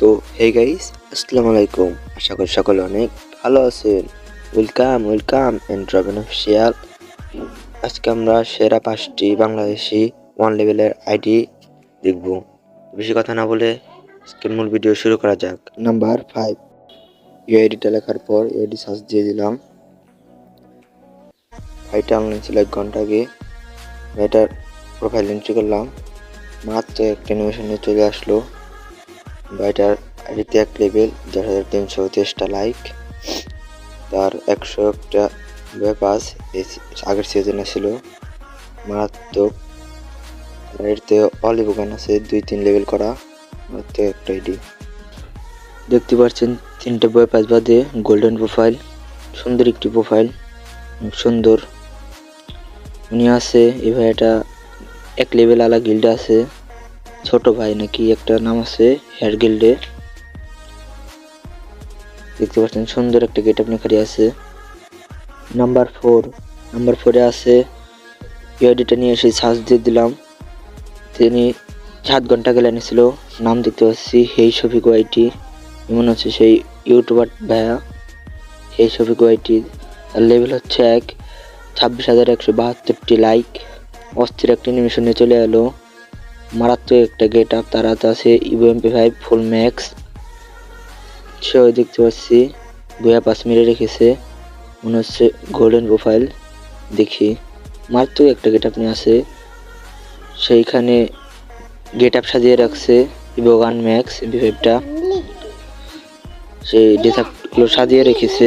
তো hey guys আসসালামু আলাইকুম। আশা করি সকলে অনেক ভালো আছেন। ওয়েলকাম ওয়েলকাম এন্ট্রবেন অফিসিয়াল আজকে আমরা সেরা পাঁচটি বাংলাদেশি ওয়ান লেভেলের আইডি দেখব। বেশি কথা না বলে আজকের মূল ভিডিও শুরু করা যাক। নাম্বার ফাইভ ইউআইডিটা লেখার পর ইউআইডি সার্চ দিয়ে দিলাম। ফাইটা অনলাইন ছিল এক ঘণ্টা আগে এটার প্রোফাইল এন্ট্রি করলাম। মাত্র একটা অ্যানিমেশনে চলে আসলো। বাইটার আইডিতে এক লেভেল দেড় হাজার তিনশো তেইশটা লাইক তার একশো একটা পাস আগের সিজনে ছিল। মারাত্মক। আর এতে অলিভ গান আছে, দুই তিন লেভেল করা। মারাত্মক একটা আইডি দেখতে পাচ্ছেন, তিনটে বই পাস বাদে গোল্ডেন প্রোফাইল সুন্দর একটি প্রোফাইল সুন্দর। উনি আছে, এই ভাইটা, এক লেভেল আলা গিল্ডে আছে। ছোট ভাই নাকি একটা নাম আছে, হেয়ার গিল্ডে। দেখতে পাচ্ছেন, সুন্দর একটা গেট আপনি খালি আছে। নাম্বার ফোর নাম্বার ফোরে আছে ইউআইডিটা নিয়ে এসে সার্চ দিয়ে দিলাম। তিনি সাত ঘণ্টা গেলে এনেছিল। নাম দেখতে পাচ্ছি, হেই শফিক ওয়াইটি এমন হচ্ছে সেই ইউটিউবার ভাইয়া। হেই শফিক ওয়াইটি আর লেভেল হচ্ছে এক, ছাব্বিশ হাজার একশো বাহাত্তরটি লাইক অস্থির একটা নিমিশন চলে এলো। মারাত্মক একটা গেট আপ তার হাতে আছে evo MP five full max সেও দেখতে পাচ্ছি বইয়া পাঁচ মিনিট রেখেছে। মনে হচ্ছে গোল্ডেন প্রোফাইল দেখি। মারাত্মক একটা গেট আপ নিয়ে আছে সেইখানে গেট আপ সাজিয়ে রাখছে ইভো গান ম্যাক্স এমপি ফাইভটা সেই ডেসাপগুলো সাজিয়ে রেখেছে।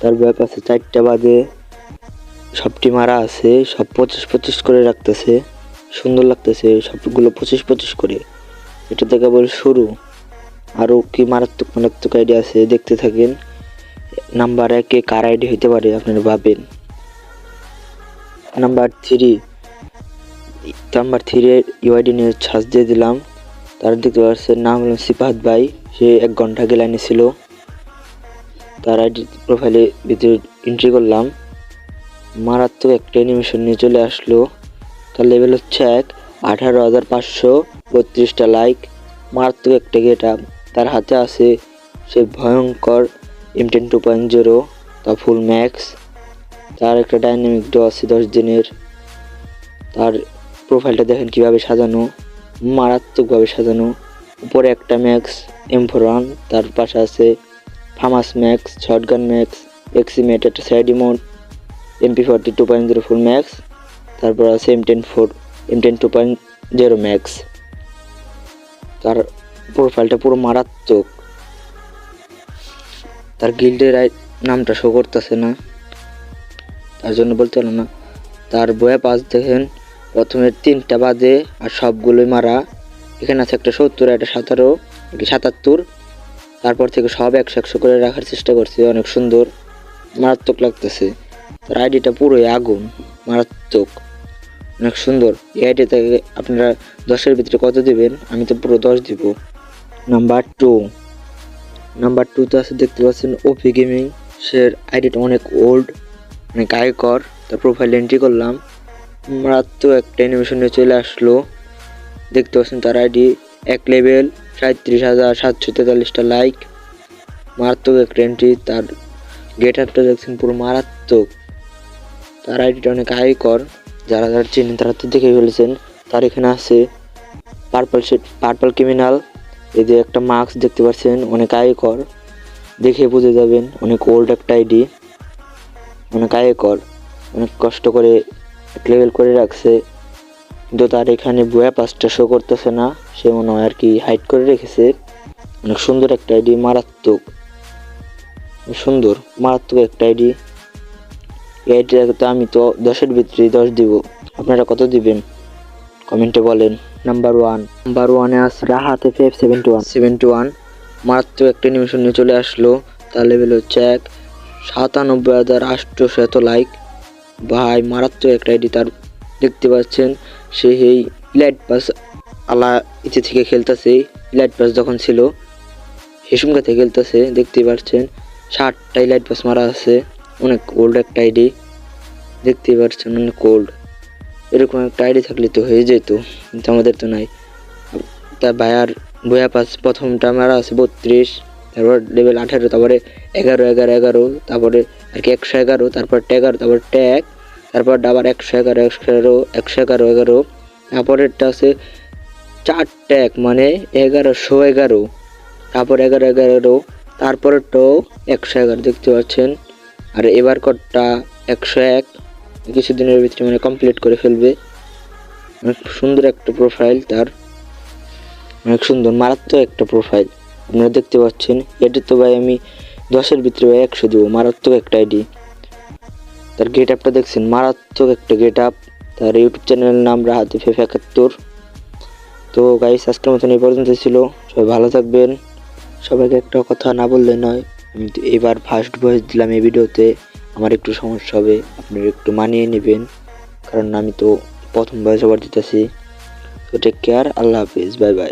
তার বইয়া পাশে চারটা বাজে সবটি মারা আছে, সব পঁচিশ পঁচিশ করে রাখতেছে। সুন্দর লাগতেছে সবগুলো পঁচিশ পঁচিশ করে। এটা তো কেবল শুরু। আরও কি মারাত্মক মারাত্মক আইডি আছে দেখতে থাকেন। নাম্বার একে কার আইডি হইতে পারে আপনারা ভাবেন। Number three number three UID নিয়ে ছাঁচ দিয়ে দিলাম। তার দেখতে পাচ্ছেন, নাম হলো সিফাত ভাই। সে এক ঘণ্টা আগে লাইনে ছিল। তার আইডি প্রোফাইলে ভিতরে এন্ট্রি করলাম। মারাত্মক একটা অ্যানিমেশন নিয়ে চলে আসলো। তার লেভেল হচ্ছে এক। আঠারো হাজার পাঁচশো বত্রিশটা লাইক মারাত্মক একটা গেট আপ তার হাতে আছে সে ভয়ঙ্কর M ten two point zero তা ফুল ম্যাক্স তার একটা ডাইনামিক ডো আছে দশ দিনের। তার প্রোফাইলটা দেখেন কীভাবে সাজানো, মারাত্মকভাবে সাজানো। উপরে একটা ম্যাক্স এম ফোর ওয়ান তার পাশে আছে ফামাস ম্যাক্স শর্টগান ম্যাক্স এক্সিমেট একটা side emote MP forty two point zero full max তারপর আছে M ten four M ten two point zero max তার প্রোফাইলটা পুরো মারাত্মক। তার গিল্ডের নামটা শো করতেছে না। তার জন্য বলতে পারলাম না। তার বয়ে পাস দেখেন, প্রথমে তিনটা বাদে আর সবগুলোই মারা। এখানে আছে একটা সত্তর, একটা সতেরো সাতাত্তর। তারপর থেকে সব একশো একশো করে রাখার চেষ্টা করছে, অনেক সুন্দর। মারাত্মক লাগতেছে। তার আইডিটা পুরোই আগুন, মারাত্মক। অনেক সুন্দর। এই আইডিতে আপনারা দশের ভিতরে কত দেবেন? আমি তো পুরো দশ দিব। নাম্বার টু নাম্বার টুতে আছে, দেখতে পাচ্ছেন ওপি গেমিং সে আইডিটা অনেক ওল্ড অনেক আয়কর তার প্রোফাইল এন্ট্রি করলাম। মারাত্মক একটা অ্যানিমেশন চলে আসলো। দেখতে পাচ্ছেন তার আইডি এক লেভেল সাঁত্রিশ হাজার সাতশো তেতাল্লিশটা লাইক মারাত্মক একটা এন্ট্রি তার গেট আপটা দেখছেন পুরো মারাত্মক। তার আইডিটা অনেক হাইকর যারা যারা চেনেন তারা তো দেখে ফেলেছেন। তার এখানে আছে পার্পল শেড পার্পল ক্রিমিনাল যে একটা মাস্ক দেখতে পাচ্ছেন, অনেক আয়কর। দেখে বুঝে যাবেন, অনেক ওল্ড একটা আইডি অনেক আয়কর। অনেক কষ্ট করে লেভেল করে রাখছে। কিন্তু তার এখানে বয়া পাসটা শো করতেছে না। সে মনে হয় আর কি হাইড করে রেখেছে। অনেক সুন্দর একটা আইডি মারাত্মক। সুন্দর, মারাত্মক একটা আইডি এই তো আমি তো দশের ভিতরে দশ দিব। আপনারা কত দিবেন? কমেন্টে বলেন। Number one. নাম্বার ওয়ানে আস Rahat F seven two one. Seven two one. মারাত্মক একটা নিমিশন নিয়ে চলে আসলো। তার লেভেল হচ্ছে এক। সাতানব্বই হাজার আটশো এত লাইক ভাই, মারাত্মক একটা আইডি তার দেখতে পাচ্ছেন। সে এই লাইট পাস আলা ইচ্ছে থেকে খেলতেছে। লাইট পাস যখন ছিল হেসুমকা থেকে খেলতেছে দেখতে পাচ্ছেন। ষাটটাই লাইট পাস মারা আছে। অনেক ওল্ড একটা আইডি দেখতেই পাচ্ছেন অনেক ওল্ড এরকম একটা আইডি থাকলে তো হয়ে যেত, কিন্তু আমাদের তো নাই। তা ভাইয়ার বইয়া পাস, প্রথমটা মারা আছে বত্রিশ, তারপর লেভেল আঠারো, তারপরে এগারো এগারো এগারো, তারপরে আর কি একশো এগারো, তারপর এগারো, তারপর ট্যাগ তারপর আবার একশো এগারো একশো এগারো একশো এগারো এগারো, তারপরেরটা আছে চার ট্যাগ মানে এগারোশো এগারো, তারপর এগারো এগারো, তারপরেরটাও একশো এগারো, দেখতে পাচ্ছেন? আর এবার কটটা একশো এক কিছুদিনের ভিতরে মানে কমপ্লিট করে ফেলবে। অনেক সুন্দর একটা প্রোফাইল তার। অনেক সুন্দর, মারাত্মক একটা প্রোফাইল আপনারা দেখতে পাচ্ছেন, এটা তো ভাই আমি দশের ভিতরে ভাই একশো দেবো, মারাত্মক একটা আইডি তার গেট আপটা দেখছেন, মারাত্মক একটা গেট আপ তার ইউটিউব চ্যানেলের নাম রাহাতে ফেফ একাত্তর। তো গাইস আজকের মতন এই পর্যন্ত ছিল। সবাই ভালো থাকবেন। সবাইকে একটা কথা না বললে নয়। আমি এবার ফার্স্ট ভয়েস দিলাম এই ভিডিওতে। আমার একটু সমস্যা হবে, আপনারা একটু মানিয়ে নেবেন। কারণ আমি তো প্রথম ভয়েস আবার দিতেছি। তো টেক কেয়ার আল্লাহ হাফিজ বাই বাই